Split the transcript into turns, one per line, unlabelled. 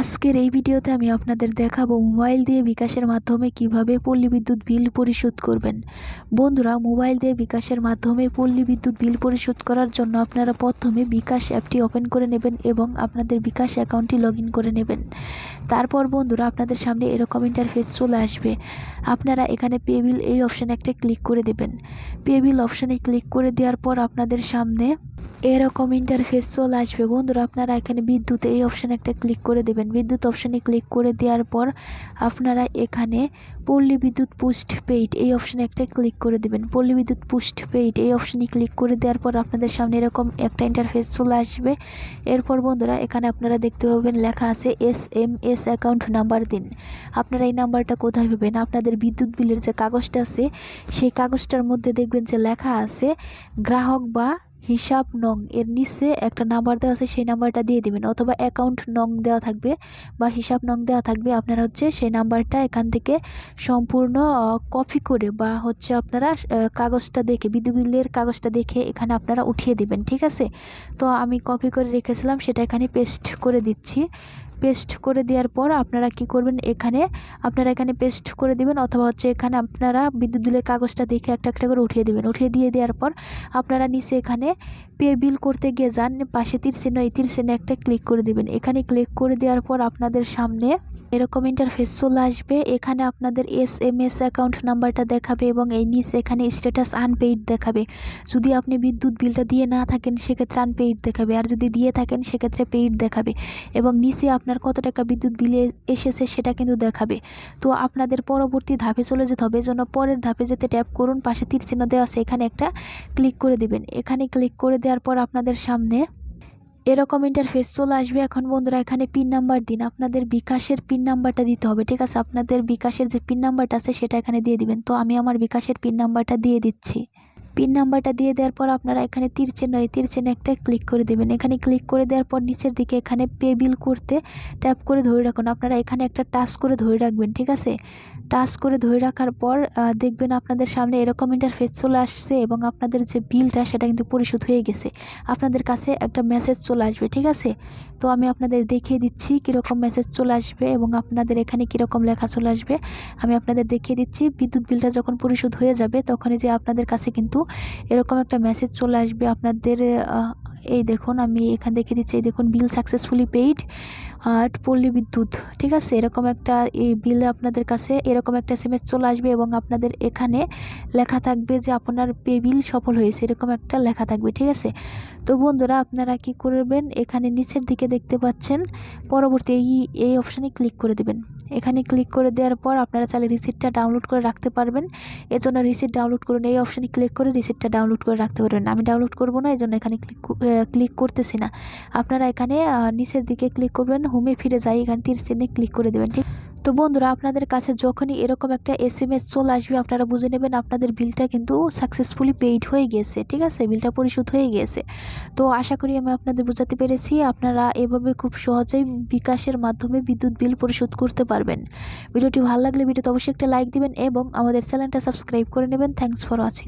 আজকের এই ভিডিওতে আমি আপনাদের দেখাবো মোবাইল দিয়ে বিকাশের মাধ্যমে কীভাবে পল্লী বিদ্যুৎ বিল পরিশোধ করবেন। বন্ধুরা, মোবাইল দিয়ে বিকাশের মাধ্যমে পল্লী বিদ্যুৎ বিল পরিশোধ করার জন্য আপনারা প্রথমে বিকাশ অ্যাপটি ওপেন করে নেবেন এবং আপনাদের বিকাশ অ্যাকাউন্টটি লগ করে নেবেন। তারপর বন্ধুরা, আপনাদের সামনে এরকম ইন্টারফেস চলে আসবে। আপনারা এখানে পে বিল এই অপশানে একটা ক্লিক করে দেবেন। পে বিল অপশানে ক্লিক করে দেওয়ার পর আপনাদের সামনে এরকম ইন্টারফেস চলে আসবে। বন্ধুরা, আপনারা এখানে বিদ্যুৎ এই অপশানে একটা ক্লিক করে দেবেন। বিদ্যুৎ অপশানে ক্লিক করে দেওয়ার পর আপনারা এখানে পল্লী বিদ্যুৎ পোস্ট পেইড এই অপশানে একটা ক্লিক করে দেবেন। পল্লী বিদ্যুৎ পোস্ট পেইড এই অপশানে ক্লিক করে দেওয়ার পর আপনাদের সামনে এরকম একটা ইন্টারফেস চলে আসবে। এরপর বন্ধুরা এখানে আপনারা দেখতে পাবেন লেখা আছে S M S account number দিন। আপনারা এই নাম্বারটা কোথায় পাবেন? আপনাদের বিদ্যুৎ বিলের যে কাগজটা আছে, সেই কাগজটার মধ্যে দেখবেন যে লেখা আছে গ্রাহক বা হিসাব নং এর নিচে একটা নাম্বার দেওয়া আছে, সেই নাম্বারটা দিয়ে দিবেন। অথবা অ্যাকাউন্ট নং দেওয়া থাকবে বা হিসাব নং দেওয়া থাকবে, আপনারা হচ্ছে সেই নাম্বারটা এখান থেকে সম্পূর্ণ কপি করে বা হচ্ছে আপনারা কাগজটা দেখে, বিদ্যুৎ বিলের কাগজটা দেখে এখানে আপনারা উঠিয়ে দিবেন, ঠিক আছে? তো আমি কপি করে রেখেছিলাম, সেটা এখানে পেস্ট করে দিচ্ছি। পেস্ট করে দেওয়ার পর আপনারা কি করবেন? এখানে আপনারা এখানে পেস্ট করে দিবেন অথবা হচ্ছে এখানে আপনারা বিদ্যুৎ বিলের কাগজটা দেখে একটা একটা করে উঠিয়ে দেবেন। উঠিয়ে দিয়ে দেওয়ার পর আপনারা নিচে এখানে পে বিল করতে গিয়ে যান, পাশে তীর চিহ্ন, এই তীর চিহ্নে একটা ক্লিক করে দিবেন। এখানে ক্লিক করে দেওয়ার পর আপনাদের সামনে এরকম ইন্টারফেস চলে আসবে। এখানে আপনাদের এস এম এস অ্যাকাউন্ট নাম্বারটা দেখাবে এবং এই নিচে এখানে স্ট্যাটাস আনপেইড দেখাবে। যদি আপনি বিদ্যুৎ বিলটা দিয়ে না থাকেন, সেক্ষেত্রে আনপেইড দেখাবে। আর যদি দিয়ে থাকেন, সেক্ষেত্রে পেইড দেখাবে। এবং নিচে আপনার কত টাকা বিদ্যুৎ বিলে এসেছে সেটা কিন্তু দেখাবে। তো আপনাদের পরবর্তী ধাপে চলে যেতে হবে জন্য পরের ধাপে যেতে ট্যাপ করুন, পাশে তীর চিহ্ন দেওয়া আছে, এখানে একটা ক্লিক করে দিবেন। এখানে ক্লিক করে দেওয়ার পর আপনাদের সামনে এরকম ইন্টারফেস চলে আসবে। এখন বন্ধুরা, এখানে পিন নাম্বার দিন। আপনাদের বিকাশের পিন নাম্বারটা দিতে হবে, ঠিক আছে? আপনাদের বিকাশের যে পিন নাম্বারটা আছে, সেটা এখানে দিয়ে দিবেন। তো আমি আমার বিকাশের পিন নাম্বারটা দিয়ে দিচ্ছি। পিন নাম্বারটা দিয়ে দেওয়ার পর আপনারা এখানে তীর চিহ্ন, এই তীর চিহ্নে একটা ক্লিক করে দেবেন। এখানে ক্লিক করে দেওয়ার পর নিচের দিকে এখানে পে বিল করতে ট্যাপ করে ধরে রাখুন। আপনারা এখানে একটা টাচ করে ধরে রাখবেন, ঠিক আছে? টাচ করে ধরে রাখার পর দেখবেন আপনাদের সামনে এরকম ইন্টারফেস চলে আসছে এবং আপনাদের যে বিলটা সেটা কিন্তু পরিশোধ হয়ে গেছে। আপনাদের কাছে একটা মেসেজ চলে আসবে, ঠিক আছে? তো আমি আপনাদের দেখিয়ে দিচ্ছি কীরকম মেসেজ চলে আসবে এবং আপনাদের এখানে কীরকম লেখা চলে আসবে। আমি আপনাদের দেখিয়ে দিচ্ছি, বিদ্যুৎ বিলটা যখন পরিশোধ হয়ে যাবে, তখনই যে আপনাদের কাছে কিন্তু এরকম একটা মেসেজ চলে আসবে আপনাদের এই দেখুন, আমি এখানে দেখে দিচ্ছি, এই দেখুন বিল সাকসেসফুলি পেইড আর পল্লী বিদ্যুৎ, ঠিক আছে? এরকম একটা, এই বিল আপনাদের কাছে, এরকম একটা এসএমএস চলে আসবে এবং আপনাদের এখানে লেখা থাকবে যে আপনার পে বিল সফল হয়েছে, এরকম একটা লেখা থাকবে, ঠিক আছে? তো বন্ধুরা, আপনারা কি করবেন? এখানে নিচের দিকে দেখতে পাচ্ছেন, পরবর্তী এই এই অপশানে ক্লিক করে দেবেন। এখানে ক্লিক করে দেওয়ার পর আপনারা চাইলে রিসিপ্টটা ডাউনলোড করে রাখতে পারবেন। এজন্য রিসিপ্ট ডাউনলোড করুন, এই অপশানে ক্লিক করে রিসিপ্টটা ডাউনলোড করে রাখতে পারবেন। আমি ডাউনলোড করব না এই জন্য এখানে ক্লিক ক্লিক করতেছি না। আপনারা এখানে নিচের দিকে ক্লিক করবেন হোমে ফিরে যাই, এখানে তীর চিহ্নে ক্লিক করে দেবেন, ঠিক? তো বন্ধুরা, আপনাদের কাছে যখনই এরকম একটা এস এম এস চলে আসবে, আপনারা বুঝে নেবেন আপনাদের বিলটা কিন্তু সাকসেসফুলি পেইড হয়ে গিয়েছে, ঠিক আছে? বিলটা পরিশোধ হয়ে গেছে তো আশা করি আমি আপনাদের বোঝাতে পেরেছি, আপনারা এভাবে খুব সহজেই বিকাশের মাধ্যমে বিদ্যুৎ বিল পরিশোধ করতে পারবেন। ভিডিওটি ভালো লাগলে ভিডিওতে অবশ্যই একটা লাইক দিবেন এবং আমাদের চ্যানেলটা সাবস্ক্রাইব করে নেবেন। Thanks for watching